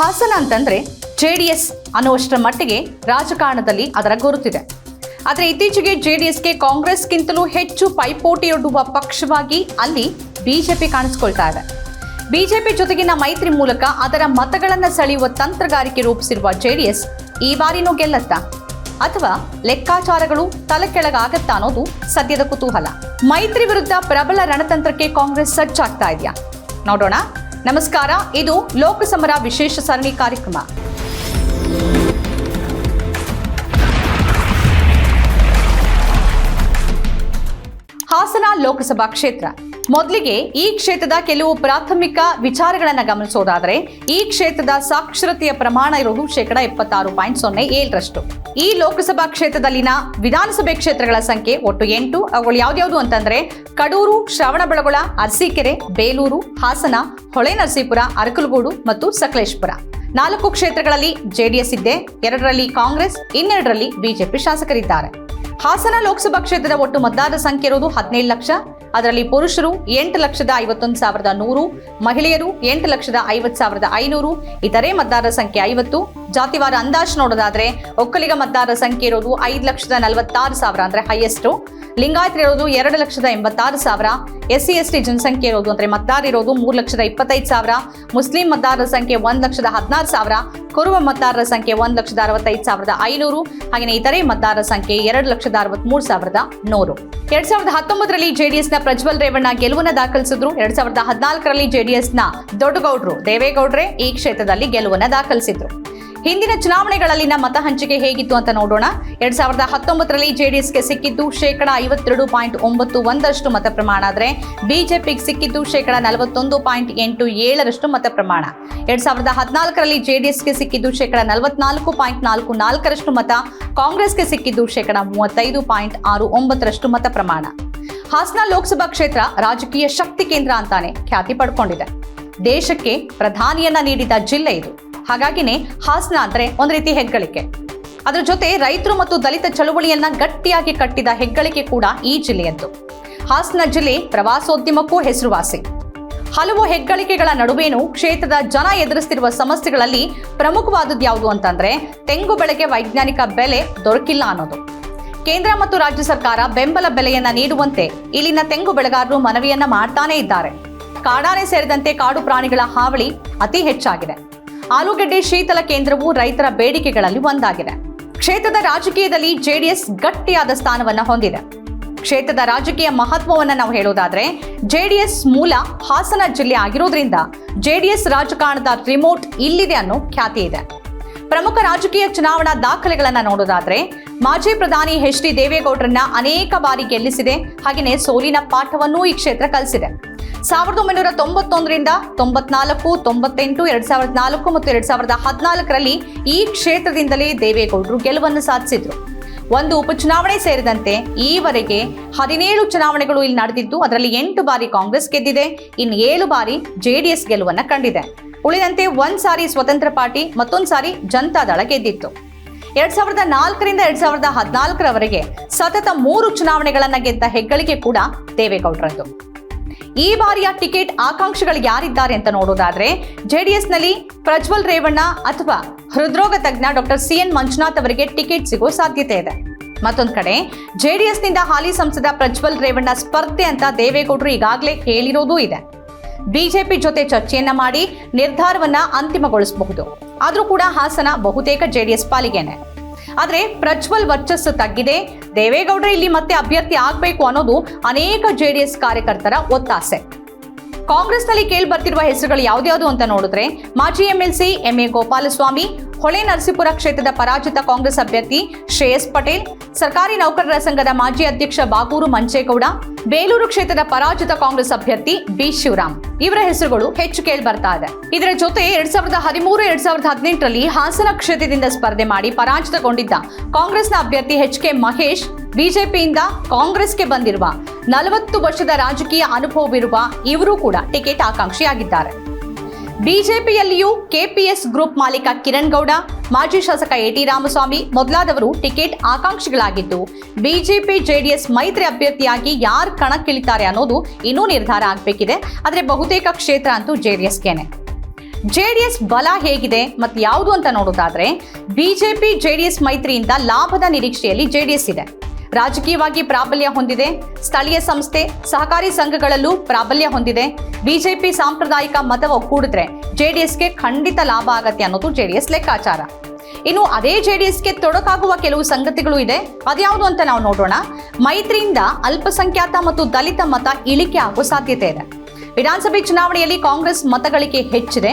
ಹಾಸನ ಅಂತಂದ್ರೆ J D S ಅನ್ನುವಷ್ಟರ ಮಟ್ಟಿಗೆ ರಾಜಕಾರಣದಲ್ಲಿ ಅದರ ಗುರುತಿದೆ. ಆದರೆ ಇತ್ತೀಚೆಗೆ ಜೆ ಡಿ ಎಸ್ಗೆ ಕಾಂಗ್ರೆಸ್ಗಿಂತಲೂ ಹೆಚ್ಚು ಪೈಪೋಟಿಯೊಡ್ಡುವ ಪಕ್ಷವಾಗಿ ಅಲ್ಲಿ ಬಿಜೆಪಿ ಕಾಣಿಸ್ಕೊಳ್ತಾ ಇದೆ. ಬಿಜೆಪಿ ಜೊತೆಗಿನ ಮೈತ್ರಿ ಮೂಲಕ ಅದರ ಮತಗಳನ್ನು ಸೆಳೆಯುವ ತಂತ್ರಗಾರಿಕೆ ರೂಪಿಸಿರುವ ಜೆ ಡಿ ಎಸ್ ಈ ಬಾರಿನೂ ಗೆಲ್ಲತ್ತಾ? ಅಥವಾ ಲೆಕ್ಕಾಚಾರಗಳು ತಲೆಕೆಳಗಾಗತ್ತಾ ಅನ್ನೋದು ಸದ್ಯದ ಕುತೂಹಲ. ಮೈತ್ರಿ ವಿರುದ್ಧ ಪ್ರಬಲ ರಣತಂತ್ರಕ್ಕೆ ಕಾಂಗ್ರೆಸ್ ಸಜ್ಜಾಗ್ತಾ ಇದೆಯಾ? ನೋಡೋಣ. ನಮಸ್ಕಾರ ಇದು ಲೋಕಸಮರ ವಿಶೇಷ ಸರಣಿ ಕಾರ್ಯಕ್ರಮ. ಹಾಸನ ಲೋಕಸಭಾ ಕ್ಷೇತ್ರ. ಮೊದಲಿಗೆ ಈ ಕ್ಷೇತ್ರದ ಕೆಲವು ಪ್ರಾಥಮಿಕ ವಿಚಾರಗಳನ್ನು ಗಮನಿಸೋದಾದರೆ, ಈ ಕ್ಷೇತ್ರದ ಸಾಕ್ಷರತೆಯ ಪ್ರಮಾಣ ಇರುವುದು ಶೇಕಡ ಇಪ್ಪತ್ತಾರು ಪಾಯಿಂಟ್ ಸೊನ್ನೆ ಏಳರಷ್ಟು. ಈ ಲೋಕಸಭಾ ಕ್ಷೇತ್ರದಲ್ಲಿನ ವಿಧಾನಸಭೆ ಕ್ಷೇತ್ರಗಳ ಸಂಖ್ಯೆ ಒಟ್ಟು ಎಂಟು. ಅವುಗಳು ಯಾವ್ದ್ಯಾವುದು ಅಂತಂದ್ರೆ, ಕಡೂರು ಶ್ರವಣಬೆಳಗೊಳ ಅರಸೀಕೆರೆ, ಬೇಲೂರು, ಹಾಸನ ಹೊಳೆನರಸೀಪುರ ಅರಕಲಗೂಡು ಮತ್ತು ಸಕಲೇಶ್ಪುರ. ನಾಲ್ಕು ಕ್ಷೇತ್ರಗಳಲ್ಲಿ ಜೆಡಿಎಸ್ ಇದ್ದೆ ಎರಡರಲ್ಲಿ ಕಾಂಗ್ರೆಸ್, ಇನ್ನೆರಡರಲ್ಲಿ ಬಿಜೆಪಿ ಶಾಸಕರಿದ್ದಾರೆ. ಹಾಸನ ಲೋಕಸಭಾ ಕ್ಷೇತ್ರದ ಒಟ್ಟು ಮತದಾರರ ಸಂಖ್ಯೆ ಇರುವುದು ಹದಿನೇಳು ಲಕ್ಷ. ಅದರಲ್ಲಿ ಪುರುಷರು ಎಂಟು ಲಕ್ಷದ ಐವತ್ತೊಂದು ಸಾವಿರದ ನೂರು, ಮಹಿಳೆಯರು ಎಂಟು ಲಕ್ಷದ ಐವತ್ತು ಸಾವಿರದ ಐನೂರು, ಇತರೆ ಮತದಾರರ ಸಂಖ್ಯೆ ಐವತ್ತು. ಜಾತಿವಾರ ಅಂದಾಜು ನೋಡೋದಾದ್ರೆ ಒಕ್ಕಲಿಗ ಮತದಾರರ ಸಂಖ್ಯೆ ಇರೋದು ಐದು ಲಕ್ಷದ ನಲವತ್ತಾರು ಸಾವಿರ ಅಂದ್ರೆ ಹೈಯೆಸ್ಟ್ ಲಿಂಗಾಯತರು ಇರೋದು ಎರಡು ಲಕ್ಷದ ಎಂಬತ್ತಾರು ಸಾವಿರ. ಎಸ್ ಸಿ ಎಸ್ ಟಿ ಜನಸಂಖ್ಯೆ ಇರೋದು ಅಂದ್ರೆ ಮತದಾರ ಇರೋದು ಮೂರು ಲಕ್ಷದ ಇಪ್ಪತ್ತೈದು ಸಾವಿರ. ಮುಸ್ಲಿಂ ಮತದಾರರ ಸಂಖ್ಯೆ ಒಂದು ಲಕ್ಷದ ಹದಿನಾರು ಸಾವಿರ. ಕೊರುವ ಮತದಾರರ ಸಂಖ್ಯೆ ಒಂದು ಲಕ್ಷದ ಅರವತ್ತೈದು ಸಾವಿರದ ಐನೂರು. ಹಾಗೆಯೇ ಇತರೆ ಮತದಾರರ ಸಂಖ್ಯೆ ಎರಡು ಲಕ್ಷದ ಅರವತ್ಮೂರು ಸಾವಿರದ ನೂರು. ಎರಡ್ ಸಾವಿರದ ಹತ್ತೊಂಬತ್ತರಲ್ಲಿ ಜೆಡಿಎಸ್ನ ಪ್ರಜ್ವಲ್ ರೇವಣ್ಣ ಗೆಲುವನ್ನು ದಾಖಲಿಸಿದ್ರು. ಎರಡ್ ಸಾವಿರದ ಹದಿನಾಲ್ಕರಲ್ಲಿ ಜೆಡಿಎಸ್ನ ದೊಡ್ಡಗೌಡ್ರು ದೇವೇಗೌಡ್ರೆ ಈ ಕ್ಷೇತ್ರದಲ್ಲಿ ಗೆಲುವನ್ನ ದಾಖಲಿಸಿದ್ರು. ಹಿಂದಿನ ಚುನಾವಣೆಗಳಲ್ಲಿನ ಮತ ಹಂಚಿಕೆ ಹೇಗಿತ್ತು ಅಂತ ನೋಡೋಣ. ಎರಡ್ ಸಾವಿರದ ಹತ್ತೊಂಬತ್ತರಲ್ಲಿ ಜೆಡಿಎಸ್ಗೆ ಸಿಕ್ಕಿದ್ದು ಶೇಕಡ ಐವತ್ತೆರಡು ಪಾಯಿಂಟ್ ಒಂಬತ್ತು ಒಂದರಷ್ಟು ಮತ ಪ್ರಮಾಣ. ಆದರೆ ಬಿಜೆಪಿಗೆ ಸಿಕ್ಕಿದ್ದು ಶೇಕಡ ನಲವತ್ತೊಂದು ಪಾಯಿಂಟ್ ಎಂಟು ಏಳರಷ್ಟು ಮತ ಪ್ರಮಾಣ. ಎರಡ್ ಸಾವಿರದ ಹದಿನಾಲ್ಕರಲ್ಲಿ ಜೆಡಿಎಸ್ಗೆ ಸಿಕ್ಕಿದ್ದು ಶೇಕಡ ನಲವತ್ನಾಲ್ಕು ಪಾಯಿಂಟ್ ನಾಲ್ಕು ನಾಲ್ಕರಷ್ಟು ಮತ. ಕಾಂಗ್ರೆಸ್ಗೆ ಸಿಕ್ಕಿದ್ದು ಶೇಕಡ ಮೂವತ್ತೈದು ಪಾಯಿಂಟ್ ಆರು ಒಂಬತ್ತರಷ್ಟು ಮತ ಪ್ರಮಾಣ. ಹಾಸನ ಲೋಕಸಭಾ ಕ್ಷೇತ್ರ ರಾಜಕೀಯ ಶಕ್ತಿ ಕೇಂದ್ರ ಅಂತಾನೆ ಖ್ಯಾತಿ ಪಡ್ಕೊಂಡಿದೆ. ದೇಶಕ್ಕೆ ಪ್ರಧಾನಿಯನ್ನ ನೀಡಿದ ಜಿಲ್ಲೆ ಇದು. ಹಾಗಾಗಿನೇ ಹಾಸನ ಅಂದ್ರೆ ಒಂದು ರೀತಿ ಹೆಗ್ಗಳಿಕೆ. ಅದರ ಜೊತೆ ರೈತರು ಮತ್ತು ದಲಿತ ಚಳುವಳಿಯನ್ನ ಗಟ್ಟಿಯಾಗಿ ಕಟ್ಟಿದ ಹೆಗ್ಗಳಿಕೆ ಕೂಡ ಈ ಜಿಲ್ಲೆಯದ್ದು. ಹಾಸನ ಜಿಲ್ಲೆ ಪ್ರವಾಸೋದ್ಯಮಕ್ಕೂ ಹೆಸರುವಾಸಿ. ಹಲವು ಹೆಗ್ಗಳಿಕೆಗಳ ನಡುವೇನು ಕ್ಷೇತ್ರದ ಜನ ಎದುರಿಸ್ತಿರುವ ಸಮಸ್ಯೆಗಳಲ್ಲಿ ಪ್ರಮುಖವಾದದ್ದು ಯಾವುದು ಅಂತಂದ್ರೆ ತೆಂಗು ಬೆಳೆಗೆ ವೈಜ್ಞಾನಿಕ ಬೆಲೆ ದೊರಕಿಲ್ಲ ಅನ್ನೋದು. ಕೇಂದ್ರ ಮತ್ತು ರಾಜ್ಯ ಸರ್ಕಾರ ಬೆಂಬಲ ಬೆಲೆಯನ್ನ ನೀಡುವಂತೆ ಇಲ್ಲಿನ ತೆಂಗು ಬೆಳೆಗಾರರು ಮನವಿಯನ್ನ ಮಾಡ್ತಾನೇ ಇದ್ದಾರೆ. ಕಾಡಾನೆ ಸೇರಿದಂತೆ ಕಾಡು ಪ್ರಾಣಿಗಳ ಹಾವಳಿ ಅತಿ ಹೆಚ್ಚಾಗಿದೆ. ಆಲೂಗಡ್ಡೆ ಶೀತಲ ಕೇಂದ್ರವು ರೈತರ ಬೇಡಿಕೆಗಳಲ್ಲಿ ಒಂದಾಗಿದೆ. ಕ್ಷೇತ್ರದ ರಾಜಕೀಯದಲ್ಲಿ ಜೆಡಿಎಸ್ ಗಟ್ಟಿಯಾದ ಸ್ಥಾನವನ್ನ ಹೊಂದಿದೆ. ಕ್ಷೇತ್ರದ ರಾಜಕೀಯ ಮಹತ್ವವನ್ನು ನಾವು ಹೇಳೋದಾದ್ರೆ, ಜೆಡಿಎಸ್ ಮೂಲ ಹಾಸನ ಜಿಲ್ಲೆ ಆಗಿರೋದ್ರಿಂದ ಜೆಡಿಎಸ್ ರಾಜಕಾರಣದ ರಿಮೋಟ್ ಇಲ್ಲಿದೆ ಅನ್ನೋ ಖ್ಯಾತಿ ಇದೆ. ಪ್ರಮುಖ ರಾಜಕೀಯ ಚುನಾವಣಾ ದಾಖಲೆಗಳನ್ನ ನೋಡೋದಾದ್ರೆ, ಮಾಜಿ ಪ್ರಧಾನಿ ಎಚ್ ಡಿ ದೇವೇಗೌಡರನ್ನ ಅನೇಕ ಬಾರಿ ಗೆಲ್ಲಿಸಿದೆ. ಹಾಗೆಯೇ ಸೋಲಿನ ಪಾಠವನ್ನೂ ಈ ಕ್ಷೇತ್ರ ಕಲಿಸಿದೆ. ಸಾವಿರದ ಒಂಬೈನೂರ ತೊಂಬತ್ತೊಂದರಿಂದ ತೊಂಬತ್ನಾಲ್ಕು, ತೊಂಬತ್ತೆಂಟು, ಎರಡ್ ಸಾವಿರದ ನಾಲ್ಕು ಮತ್ತು ಎರಡ್ ಸಾವಿರದ ಹದಿನಾಲ್ಕರಲ್ಲಿ ಈ ಕ್ಷೇತ್ರದಿಂದಲೇ ದೇವೇಗೌಡರು ಗೆಲುವನ್ನು ಸಾಧಿಸಿದ್ರು. ಒಂದು ಉಪಚುನಾವಣೆ ಸೇರಿದಂತೆ ಈವರೆಗೆ ಹದಿನೇಳು ಚುನಾವಣೆಗಳು ಇಲ್ಲಿ ನಡೆದಿದ್ದು, ಅದರಲ್ಲಿ ಎಂಟು ಬಾರಿ ಕಾಂಗ್ರೆಸ್ ಗೆದ್ದಿದೆ, ಇನ್ನು ಏಳು ಬಾರಿ ಜೆಡಿಎಸ್ ಗೆಲುವನ್ನ ಕಂಡಿದೆ. ಉಳಿದಂತೆ ಒಂದ್ ಸಾರಿ ಸ್ವತಂತ್ರ ಪಾರ್ಟಿ, ಮತ್ತೊಂದು ಸಾರಿ ಜನತಾದಳ ಗೆದ್ದಿತ್ತು. ಎರಡ್ ಸಾವಿರದ ನಾಲ್ಕರಿಂದ ಎರಡ್ ಸಾವಿರದ ಹದಿನಾಲ್ಕರವರೆಗೆ ಸತತ ಮೂರು ಚುನಾವಣೆಗಳನ್ನ ಗೆದ್ದ ಹೆಗ್ಗಳಿಕೆ ಕೂಡ ದೇವೇಗೌಡರದ್ದು. ಈ ಬಾರಿಯ ಟಿಕೆಟ್ ಆಕಾಂಕ್ಷಿಗಳು ಯಾರಿದ್ದಾರೆ ಅಂತ ನೋಡೋದಾದ್ರೆ ಜೆಡಿಎಸ್ನಲ್ಲಿ ಪ್ರಜ್ವಲ್ ರೇವಣ್ಣ ಅಥವಾ ಹೃದ್ರೋಗ ತಜ್ಞ ಡಾಕ್ಟರ್ ಸಿ ಎನ್ ಮಂಜುನಾಥ್ ಅವರಿಗೆ ಟಿಕೆಟ್ ಸಿಗೋ ಸಾಧ್ಯತೆ ಇದೆ. ಮತ್ತೊಂದು ಕಡೆ, ಜೆಡಿಎಸ್ನಿಂದ ಹಾಲಿ ಸಂಸದ ಪ್ರಜ್ವಲ್ ರೇವಣ್ಣ ಸ್ಪರ್ಧೆ ಅಂತ ದೇವೇಗೌಡರು ಈಗಾಗಲೇ ಹೇಳಿರೋದೂ ಇದೆ. ಬಿಜೆಪಿ ಜೊತೆ ಚರ್ಚೆಯನ್ನ ಮಾಡಿ ನಿರ್ಧಾರವನ್ನ ಅಂತಿಮಗೊಳಿಸಬಹುದು. ಆದರೂ ಕೂಡ ಹಾಸನ ಬಹುತೇಕ ಜೆಡಿಎಸ್ ಪಾಲಿಗೆನೆ. ಆದ್ರೆ ಪ್ರಜ್ವಲ್ ವರ್ಚಸ್ಸು ತಗ್ಗಿದೆ. ದೇವೇಗೌಡರು ಇಲ್ಲಿ ಮತ್ತೆ ಅಭ್ಯರ್ಥಿ ಆಗಬೇಕು ಅನ್ನೋದು ಅನೇಕ ಜೆಡಿಎಸ್ ಕಾರ್ಯಕರ್ತರ ಒತ್ತಾಸೆ. ಕಾಂಗ್ರೆಸ್ನಲ್ಲಿ ಕೇಳಿ ಬರ್ತಿರುವ ಹೆಸರುಗಳು ಯಾವ್ದ್ಯಾವುದು ಅಂತ ನೋಡಿದ್ರೆ ಮಾಜಿ ಎಂಎಲ್ಸಿ, ಎಂಎ ಗೋಪಾಲಸ್ವಾಮಿ, ಹೊಳೆ ನರಸೀಪುರ ಕ್ಷೇತ್ರದ ಪರಾಜಿತ ಕಾಂಗ್ರೆಸ್ ಅಭ್ಯರ್ಥಿ ಶ್ರೇಯಸ್ ಪಟೇಲ್, ಸರ್ಕಾರಿ ನೌಕರರ ಸಂಘದ ಮಾಜಿ ಅಧ್ಯಕ್ಷ ಬಾಗೂರು ಮಂಚೇಗೌಡ, ಬೇಲೂರು ಕ್ಷೇತ್ರದ ಪರಾಜಿತ ಕಾಂಗ್ರೆಸ್ ಅಭ್ಯರ್ಥಿ ಬಿ ಶಿವರಾಮ್. ಇವರ ಹೆಸರುಗಳು ಹೆಚ್ಚು ಕೇಳಿ ಬರ್ತಾ ಇದೆ. ಇದರ ಜೊತೆ ಎರಡ್ ಸಾವಿರದ ಹದಿಮೂರು, ಎರಡ್ ಸಾವಿರದ ಹದಿನೆಂಟರಲ್ಲಿ ಹಾಸನ ಕ್ಷೇತ್ರದಿಂದ ಸ್ಪರ್ಧೆ ಮಾಡಿ ಪರಾಜಿತಗೊಂಡಿದ್ದ ಕಾಂಗ್ರೆಸ್ನ ಅಭ್ಯರ್ಥಿ ಎಚ್ ಕೆ ಮಹೇಶ್, ಬಿಜೆಪಿಯಿಂದ ಕಾಂಗ್ರೆಸ್ಗೆ ಬಂದಿರುವ ನಲವತ್ತು ವರ್ಷದ ರಾಜಕೀಯ ಅನುಭವವಿರುವ ಇವರು ಕೂಡ ಟಿಕೆಟ್ ಆಕಾಂಕ್ಷಿಯಾಗಿದ್ದಾರೆ. ಬಿಜೆಪಿಯಲ್ಲಿಯೂ ಕೆಪಿಎಸ್ ಗ್ರೂಪ್ ಮಾಲೀಕ ಕಿರಣ್ ಗೌಡ, ಮಾಜಿ ಶಾಸಕ ಎಟಿ ರಾಮಸ್ವಾಮಿ ಮೊದಲಾದವರು ಟಿಕೆಟ್ ಆಕಾಂಕ್ಷಿಗಳಾಗಿದ್ದು, ಬಿಜೆಪಿ ಜೆಡಿಎಸ್ ಮೈತ್ರಿ ಅಭ್ಯರ್ಥಿಯಾಗಿ ಯಾರು ಕಣಕ್ಕಿಳಿತಾರೆ ಅನ್ನೋದು ಇನ್ನೂ ನಿರ್ಧಾರ ಆಗಬೇಕಿದೆ. ಆದರೆ ಬಹುತೇಕ ಕ್ಷೇತ್ರ ಅಂತೂ ಜೆಡಿಎಸ್ಗೆನೆ. ಜೆಡಿಎಸ್ ಬಲ ಹೇಗಿದೆ ಮತ್ತು ಯಾವುದು ಅಂತ ನೋಡೋದಾದ್ರೆ, ಬಿಜೆಪಿ ಜೆಡಿಎಸ್ ಮೈತ್ರಿಯಿಂದ ಲಾಭದ ನಿರೀಕ್ಷೆಯಲ್ಲಿ ಜೆಡಿಎಸ್ ಇದೆ. ರಾಜಕೀಯವಾಗಿ ಪ್ರಾಬಲ್ಯ ಹೊಂದಿದೆ. ಸ್ಥಳೀಯ ಸಂಸ್ಥೆ, ಸಹಕಾರಿ ಸಂಘಗಳಲ್ಲೂ ಪ್ರಾಬಲ್ಯ ಹೊಂದಿದೆ. ಬಿಜೆಪಿ ಸಾಂಪ್ರದಾಯಿಕ ಮತ ಒಕ್ಕೂಡಿದ್ರೆ ಜೆಡಿಎಸ್ಗೆ ಖಂಡಿತ ಲಾಭ ಆಗತ್ತೆ ಅನ್ನೋದು ಜೆಡಿಎಸ್ ಲೆಕ್ಕಾಚಾರ. ಇನ್ನು ಅದೇ ಜೆಡಿಎಸ್ಗೆ ತೊಡಕಾಗುವ ಕೆಲವು ಸಂಗತಿಗಳು ಇದೆ. ಅದ್ಯಾವುದು ಅಂತ ನಾವು ನೋಡೋಣ. ಮೈತ್ರಿಯಿಂದ ಅಲ್ಪಸಂಖ್ಯಾತ ಮತ್ತು ದಲಿತ ಮತ ಇಳಿಕೆ ಆಗೋ ಸಾಧ್ಯತೆ ಇದೆ. ವಿಧಾನಸಭೆ ಚುನಾವಣೆಯಲ್ಲಿ ಕಾಂಗ್ರೆಸ್ ಮತಗಳಿಕೆ ಹೆಚ್ಚಿದೆ.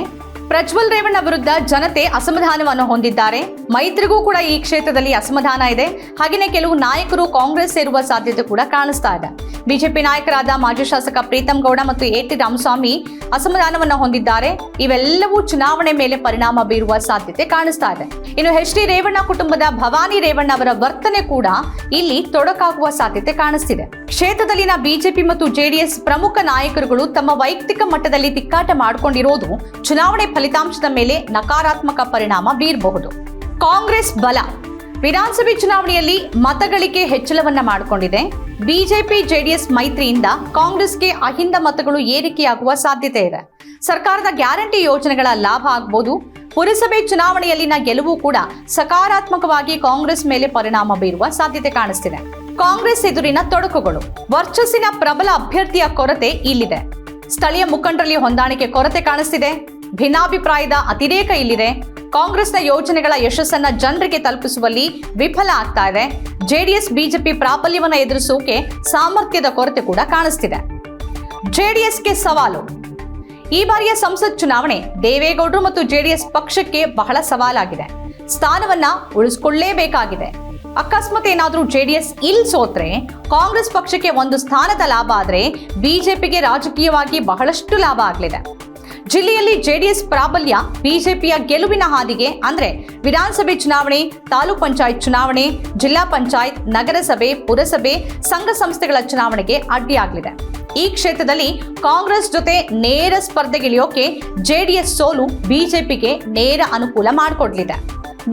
ಪ್ರಜ್ವಲ್ ರೇವಣ್ಣ ವಿರುದ್ಧ ಜನತೆ ಅಸಮಾಧಾನವನ್ನು ಹೊಂದಿದ್ದಾರೆ. ಮೈತ್ರಿಗೂ ಕೂಡ ಈ ಕ್ಷೇತ್ರದಲ್ಲಿ ಅಸಮಾಧಾನ ಇದೆ. ಹಾಗೆಯೇ ಕೆಲವು ನಾಯಕರು ಕಾಂಗ್ರೆಸ್ ಸೇರುವ ಸಾಧ್ಯತೆ ಕೂಡ ಕಾಣಿಸ್ತಾ ಇದೆ. ಬಿಜೆಪಿ ನಾಯಕರಾದ ಮಾಜಿ ಶಾಸಕ ಪ್ರೀತಂ ಗೌಡ ಮತ್ತು ಎ ಟಿ ರಾಮಸ್ವಾಮಿ ಅಸಮಾಧಾನವನ್ನು ಹೊಂದಿದ್ದಾರೆ. ಇವೆಲ್ಲವೂ ಚುನಾವಣೆ ಮೇಲೆ ಪರಿಣಾಮ ಬೀರುವ ಸಾಧ್ಯತೆ ಕಾಣಿಸ್ತಾ ಇದೆ. ಇನ್ನು ಎಚ್ ಡಿ ರೇವಣ್ಣ ಕುಟುಂಬದ ಭವಾನಿ ರೇವಣ್ಣ ಅವರ ವರ್ತನೆ ಕೂಡ ಇಲ್ಲಿ ತೊಡಕಾಗುವ ಸಾಧ್ಯತೆ ಕಾಣಿಸ್ತಿದೆ. ಕ್ಷೇತ್ರದಲ್ಲಿನ ಬಿಜೆಪಿ ಮತ್ತು ಜೆಡಿಎಸ್ ಪ್ರಮುಖ ನಾಯಕರುಗಳು ತಮ್ಮ ವೈಯಕ್ತಿಕ ಮಟ್ಟದಲ್ಲಿ ತಿಕ್ಕಾಟ ಮಾಡಿಕೊಂಡಿರೋದು ಚುನಾವಣೆ ಫಲಿತಾಂಶದ ಮೇಲೆ ನಕಾರಾತ್ಮಕ ಪರಿಣಾಮ ಬೀರಬಹುದು. ಕಾಂಗ್ರೆಸ್ ಬಲ. ವಿಧಾನಸಭೆ ಚುನಾವಣೆಯಲ್ಲಿ ಮತಗಳಿಕೆ ಹೆಚ್ಚಳವನ್ನ ಮಾಡಿಕೊಂಡಿದೆ. ಬಿಜೆಪಿ, ಜೆಡಿಎಸ್ ಮೈತ್ರಿಯಿಂದ ಕಾಂಗ್ರೆಸ್ಗೆ ಅಹಿಂದ ಮತಗಳು ಏರಿಕೆಯಾಗುವ ಸಾಧ್ಯತೆ ಇದೆ. ಸರ್ಕಾರದ ಗ್ಯಾರಂಟಿ ಯೋಜನೆಗಳ ಲಾಭ ಆಗಬಹುದು ಪುರಸಭೆ ಚುನಾವಣೆಯಲ್ಲಿನ ಗೆಲುವು ಕೂಡ ಸಕಾರಾತ್ಮಕವಾಗಿ ಕಾಂಗ್ರೆಸ್ ಮೇಲೆ ಪರಿಣಾಮ ಬೀರುವ ಸಾಧ್ಯತೆ ಕಾಣಿಸ್ತಿದೆ. ಕಾಂಗ್ರೆಸ್ ಎದುರಿನ ತೊಡಕುಗಳು. ವರ್ಚಸ್ಸಿನ ಪ್ರಬಲ ಅಭ್ಯರ್ಥಿಯ ಕೊರತೆ ಇಲ್ಲಿದೆ. ಸ್ಥಳೀಯ ಮುಖಂಡರಲ್ಲಿ ಹೊಂದಾಣಿಕೆ ಕೊರತೆ ಕಾಣಿಸ್ತಿದೆ. ಭಿನ್ನಾಭಿಪ್ರಾಯದ ಅತಿರೇಕ ಇಲ್ಲಿದೆ. ಕಾಂಗ್ರೆಸ್ನ ಯೋಜನೆಗಳ ಯಶಸ್ಸನ್ನ ಜನರಿಗೆ ತಲುಪಿಸುವಲ್ಲಿ ವಿಫಲ ಆಗ್ತಾ ಇದೆ. ಜೆಡಿಎಸ್, ಬಿಜೆಪಿ ಪ್ರಾಬಲ್ಯವನ್ನ ಎದುರಿಸೋಕೆ ಸಾಮರ್ಥ್ಯದ ಕೊರತೆ ಕೂಡ ಕಾಣಿಸ್ತಿದೆ. ಜೆಡಿಎಸ್ಗೆ ಸವಾಲು. ಈ ಬಾರಿಯ ಸಂಸತ್ ಚುನಾವಣೆ ದೇವೇಗೌಡರು ಮತ್ತು ಜೆಡಿಎಸ್ ಪಕ್ಷಕ್ಕೆ ಬಹಳ ಸವಾಲಾಗಿದೆ. ಸ್ಥಾನವನ್ನ ಉಳಿಸ್ಕೊಳ್ಳೇಬೇಕಾಗಿದೆ. ಅಕಸ್ಮಾತ್ ಏನಾದರೂ ಎಸ್ ಇಲ್ ಸೋತ್ರೆ ಕಾಂಗ್ರೆಸ್ ಪಕ್ಷಕ್ಕೆ ಒಂದು ಸ್ಥಾನದ ಲಾಭ ಆದರೆ ಬಿಜೆಪಿಗೆ ರಾಜಕೀಯವಾಗಿ ಬಹಳಷ್ಟು ಲಾಭ ಆಗಲಿದೆ. ಜಿಲ್ಲೆಯಲ್ಲಿ ಜೆಡಿಎಸ್ ಪ್ರಾಬಲ್ಯ, ಬಿಜೆಪಿಯ ಗೆಲುವಿನ ಹಾದಿಗೆ ಅಂದ್ರೆ ವಿಧಾನಸಭೆ ಚುನಾವಣೆ, ತಾಲೂಕ್ ಪಂಚಾಯತ್ ಚುನಾವಣೆ, ಜಿಲ್ಲಾ ಪಂಚಾಯತ್, ನಗರಸಭೆ, ಪುರಸಭೆ, ಸಂಘ ಸಂಸ್ಥೆಗಳ ಚುನಾವಣೆಗೆ ಅಡ್ಡಿಯಾಗಲಿದೆ ಈ ಕ್ಷೇತ್ರದಲ್ಲಿ ಕಾಂಗ್ರೆಸ್ ಜೊತೆ ನೇರ ಸ್ಪರ್ಧೆಗಿಳಿಯೋಕೆ ಜೆಡಿಎಸ್ ಸೋಲು ಬಿಜೆಪಿಗೆ ನೇರ ಅನುಕೂಲ ಮಾಡಿಕೊಡ್ಲಿದೆ.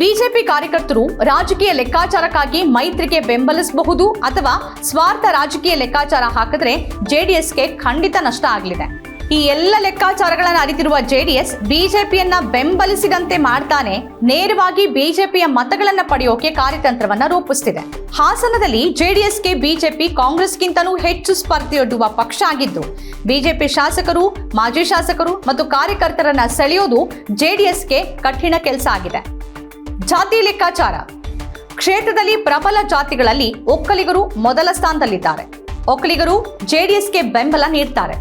ಬಿಜೆಪಿ ಕಾರ್ಯಕರ್ತರು ರಾಜಕೀಯ ಲೆಕ್ಕಾಚಾರಕ್ಕಾಗಿ ಮೈತ್ರಿಗೆ ಬೆಂಬಲಿಸಬಹುದು ಅಥವಾ ಸ್ವಾರ್ಥ ರಾಜಕೀಯ ಲೆಕ್ಕಾಚಾರ ಹಾಕಿದ್ರೆ ಜೆಡಿಎಸ್ಗೆ ಖಂಡಿತ ನಷ್ಟ ಆಗಲಿದೆ. ಈ ಎಲ್ಲ ಲೆಕ್ಕಾಚಾರಗಳನ್ನು ಅರಿತಿರುವ ಜೆಡಿಎಸ್ ಬಿಜೆಪಿಯನ್ನ ಬೆಂಬಲಿಸಿದಂತೆ ಮಾಡ್ತಾನೆ, ನೇರವಾಗಿ ಬಿಜೆಪಿಯ ಮತಗಳನ್ನ ಪಡೆಯೋಕೆ ಕಾರ್ಯತಂತ್ರವನ್ನ ರೂಪಿಸ್ತಿದೆ. ಹಾಸನದಲ್ಲಿ ಜೆಡಿಎಸ್ಗೆ ಬಿಜೆಪಿ ಕಾಂಗ್ರೆಸ್ಗಿಂತಲೂ ಹೆಚ್ಚು ಸ್ಪರ್ಧೆಯೊಡ್ಡುವ ಪಕ್ಷ ಆಗಿದ್ದು, ಬಿಜೆಪಿ ಶಾಸಕರು, ಮಾಜಿ ಶಾಸಕರು ಮತ್ತು ಕಾರ್ಯಕರ್ತರನ್ನ ಸೆಳೆಯೋದು ಜೆಡಿಎಸ್ಗೆ ಕಠಿಣ ಕೆಲಸ ಆಗಿದೆ. ಜಾತಿ ಲೆಕ್ಕಾಚಾರ. ಕ್ಷೇತ್ರದಲ್ಲಿ ಪ್ರಬಲ ಜಾತಿಗಳಲ್ಲಿ ಒಕ್ಕಲಿಗರು ಮೊದಲ ಸ್ಥಾನದಲ್ಲಿದ್ದಾರೆ. ಒಕ್ಕಲಿಗರು ಜೆಡಿಎಸ್ಗೆ ಬೆಂಬಲ ನೀಡ್ತಾರೆ.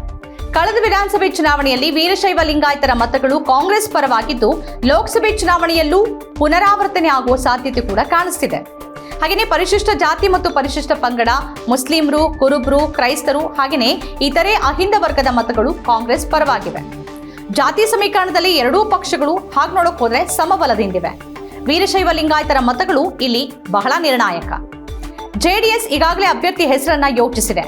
ಕಳೆದ ವಿಧಾನಸಭೆ ಚುನಾವಣೆಯಲ್ಲಿ ವೀರಶೈವ ಲಿಂಗಾಯತರ ಮತಗಳು ಕಾಂಗ್ರೆಸ್ ಪರವಾಗಿದ್ದು, ಲೋಕಸಭೆ ಚುನಾವಣೆಯಲ್ಲೂ ಪುನರಾವರ್ತನೆ ಆಗುವ ಸಾಧ್ಯತೆ ಕೂಡ ಕಾಣಿಸ್ತಿದೆ. ಹಾಗೆಯೇ ಪರಿಶಿಷ್ಟ ಜಾತಿ ಮತ್ತು ಪರಿಶಿಷ್ಟ ಪಂಗಡ, ಮುಸ್ಲಿಮರು, ಕುರುಬ್ರು, ಕ್ರೈಸ್ತರು ಹಾಗೆಯೇ ಇತರೆ ಅಹಿಂದ ವರ್ಗದ ಮತಗಳು ಕಾಂಗ್ರೆಸ್ ಪರವಾಗಿವೆ. ಜಾತಿ ಸಮೀಕರಣದಲ್ಲಿ ಎರಡೂ ಪಕ್ಷಗಳು ಹಾಗೆ ನೋಡಕ್ ಹೋದ್ರೆ ಸಮಬಲದಿಂದಿವೆ. ವೀರಶೈವ ಲಿಂಗಾಯತರ ಮತಗಳು ಇಲ್ಲಿ ಬಹಳ ನಿರ್ಣಾಯಕ. ಜೆಡಿಎಸ್ ಈಗಾಗಲೇ ಅಭ್ಯರ್ಥಿ ಹೆಸರನ್ನ ಯೋಚಿಸಿದೆ.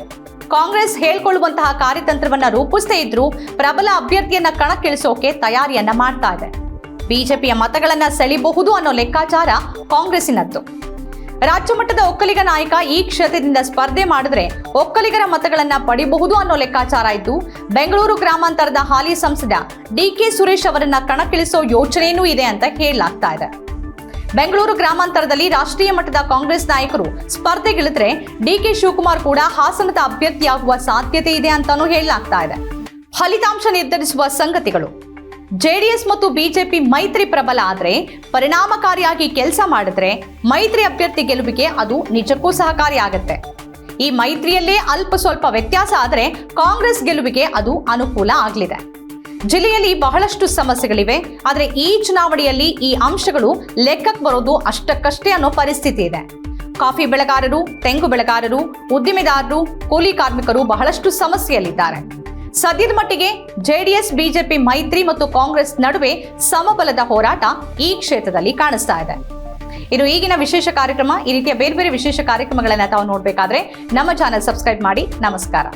ಕಾಂಗ್ರೆಸ್ ಹೇಳ್ಕೊಳ್ಳುವಂತಹ ಕಾರ್ಯತಂತ್ರವನ್ನ ರೂಪಿಸದೇ ಇದ್ರೂ ಪ್ರಬಲ ಅಭ್ಯರ್ಥಿಯನ್ನ ಕಣಕ್ಕಿಳಿಸೋಕೆ ತಯಾರಿಯನ್ನ ಮಾಡ್ತಾ ಇದೆ. ಬಿಜೆಪಿಯ ಮತಗಳನ್ನ ಸೆಳಿಬಹುದು ಅನ್ನೋ ಲೆಕ್ಕಾಚಾರ ಕಾಂಗ್ರೆಸ್ಸಿನದ್ದು. ರಾಜ್ಯ ಮಟ್ಟದ ಒಕ್ಕಲಿಗ ನಾಯಕ ಈ ಕ್ಷೇತ್ರದಿಂದ ಸ್ಪರ್ಧೆ ಮಾಡಿದ್ರೆ ಒಕ್ಕಲಿಗರ ಮತಗಳನ್ನ ಪಡಿಬಹುದು ಅನ್ನೋ ಲೆಕ್ಕಾಚಾರ ಇದ್ದು, ಬೆಂಗಳೂರು ಗ್ರಾಮಾಂತರದ ಹಾಲಿ ಸಂಸದ ಡಿ ಕೆ ಸುರೇಶ್ ಅವರನ್ನ ಕಣಕ್ಕಿಳಿಸೋ ಯೋಚನೆಯೂ ಇದೆ ಅಂತ ಹೇಳಲಾಗ್ತಾ ಇದೆ. ಬೆಂಗಳೂರು ಗ್ರಾಮಾಂತರದಲ್ಲಿ ರಾಷ್ಟ್ರೀಯ ಮಟ್ಟದ ಕಾಂಗ್ರೆಸ್ ನಾಯಕರು ಸ್ಪರ್ಧೆಗಿಳಿದ್ರೆ ಡಿಕೆ ಶಿವಕುಮಾರ್ ಕೂಡ ಹಾಸನದ ಅಭ್ಯರ್ಥಿಯಾಗುವ ಸಾಧ್ಯತೆ ಇದೆ ಅಂತಾನೂ ಹೇಳಲಾಗ್ತಾ ಇದೆ. ಫಲಿತಾಂಶ ನಿರ್ಧರಿಸುವ ಸಂಗತಿಗಳು. ಜೆಡಿಎಸ್ ಮತ್ತು ಬಿಜೆಪಿ ಮೈತ್ರಿ ಪ್ರಬಲ ಆದರೆ ಪರಿಣಾಮಕಾರಿಯಾಗಿ ಕೆಲಸ ಮಾಡಿದ್ರೆ ಮೈತ್ರಿ ಅಭ್ಯರ್ಥಿ ಗೆಲುವಿಗೆ ಅದು ನಿಜಕ್ಕೂ ಸಹಕಾರಿಯಾಗುತ್ತೆ ಈ ಮೈತ್ರಿಯಲ್ಲೇ ಅಲ್ಪ ಸ್ವಲ್ಪ ವ್ಯತ್ಯಾಸ ಆದರೆ ಕಾಂಗ್ರೆಸ್ ಗೆಲುವಿಗೆ ಅದು ಅನುಕೂಲ ಆಗಲಿದೆ. ಜಿಲ್ಲೆಯಲ್ಲಿ ಬಹಳಷ್ಟು ಸಮಸ್ಯೆಗಳಿವೆ. ಆದರೆ ಈ ಚುನಾವಣೆಯಲ್ಲಿ ಈ ಅಂಶಗಳು ಲೆಕ್ಕಕ್ಕೆ ಬರೋದು ಅಷ್ಟಕ್ಕಷ್ಟೇ ಅನ್ನೋ ಪರಿಸ್ಥಿತಿ ಇದೆ. ಕಾಫಿ ಬೆಳೆಗಾರರು, ತೆಂಗು ಬೆಳೆಗಾರರು, ಉದ್ದಿಮೆದಾರರು, ಕೂಲಿ ಕಾರ್ಮಿಕರು ಬಹಳಷ್ಟು ಸಮಸ್ಯೆಯಲ್ಲಿದ್ದಾರೆ. ಸದ್ಯದ ಮಟ್ಟಿಗೆ ಜೆಡಿಎಸ್, ಬಿಜೆಪಿ, ಮೈತ್ರಿ ಮತ್ತು ಕಾಂಗ್ರೆಸ್ ನಡುವೆ ಸಮಬಲದ ಹೋರಾಟ ಈ ಕ್ಷೇತ್ರದಲ್ಲಿ ಕಾಣಿಸ್ತಾ ಇದೆ. ಇದು ಈಗಿನ ವಿಶೇಷ ಕಾರ್ಯಕ್ರಮ, ಈ ರೀತಿಯ ಬೇರೆ ಬೇರೆ ವಿಶೇಷ ಕಾರ್ಯಕ್ರಮಗಳನ್ನು ತಾವು ನೋಡಬೇಕಾದ್ರೆ ನಮ್ಮ ಚಾನೆಲ್ ಸಬ್ಸ್ಕ್ರೈಬ್ ಮಾಡಿ. ನಮಸ್ಕಾರ.